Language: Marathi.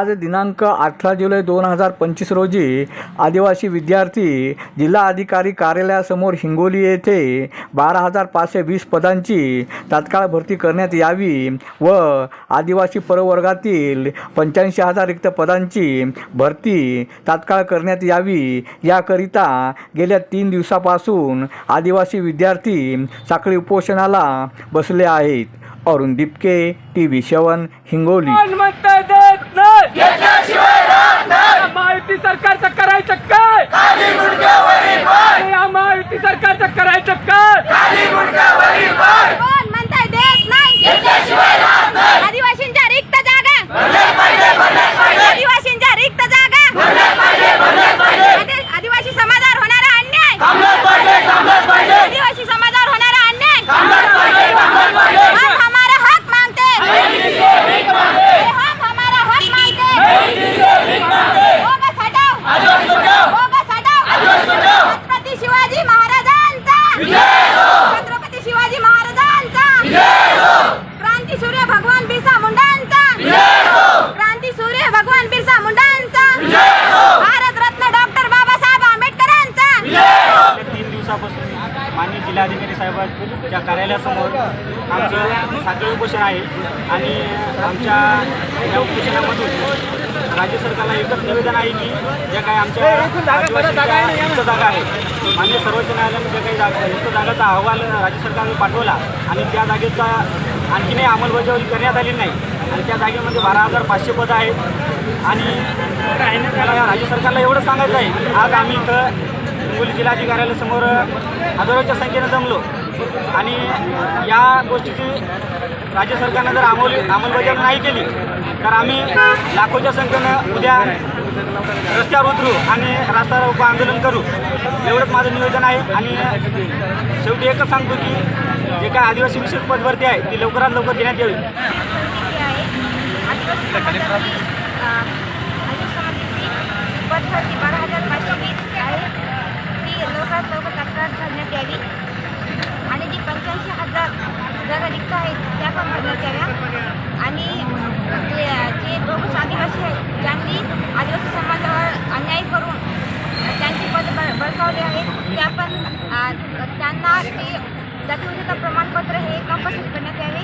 आज दिनांक अठरा जुलै दोन हजार पंचवीस रोजी आदिवासी विद्यार्थी जिल्हा अधिकारी कार्यालयासमोर हिंगोली येथे बारा हजार पाचशे वीस पदांची तात्काळ भरती करण्यात यावी व आदिवासी प्रवर्गातील पंच्याऐंशी हजार रिक्त पदांची भरती तात्काळ करण्यात यावी याकरिता गेल्या तीन दिवसापासून आदिवासी विद्यार्थी साखळी उपोषणाला बसले आहेत. Arun Dipke T V seven Hingoli. कोण म्हणतंय माहिती सरकारचं करायचं काय? माननीय जिल्हाधिकारी साहेबांच्या कार्यालयासमोर आमचं साखळी उपोषण आहे आणि आमच्या या उपोषणामधून राज्य सरकारला एकच निवेदन आहे की ज्या काही आमच्या आदिवासीच्या जागा आहेत मान्य सर्वोच्च न्यायालयाने ज्या काही जागा रिक्त जागाचा अहवाल राज्य सरकारने पाठवला आणि त्या जागेचा आणखीनही अंमलबजावणी करण्यात आली नाही. आणि त्या जागेमध्ये बारा हजार पाचशे पदं आहेत. आणि राज्य सरकारला एवढं सांगायचं आहे आज आम्ही इथं हिंगोली जिल्हाधिकाऱ्यालयासमोर हजारोच्या संख्येनं जमलो. आणि या गोष्टीची राज्य सरकारनं जर अंमल अंमलबजावणी नाही केली तर आम्ही लाखोच्या संख्येनं उद्या रस्त्यावर उतरू आणि रास्ता रोको आंदोलन करू. एवढंच माझं निवेदन आहे. आणि शेवटी एकच सांगतो की जे काय आदिवासी विशेष पदवरती आहे ती लवकरात लवकर देण्यात यावी. कंपनी आणि जी पंच्याऐंशी हजार जागा रिक्त आहेत त्या पण कंपनीला द्याव्या आणि जे जे बोगस आदिवासी आहेत ज्यांनी आदिवासी समाजावर अन्याय करून त्यांची पद ब बळकावली आहेत त्या पण त्यांना ते जातीवतेचं प्रमाणपत्र हे कंपल्सरी करण्यात यावे.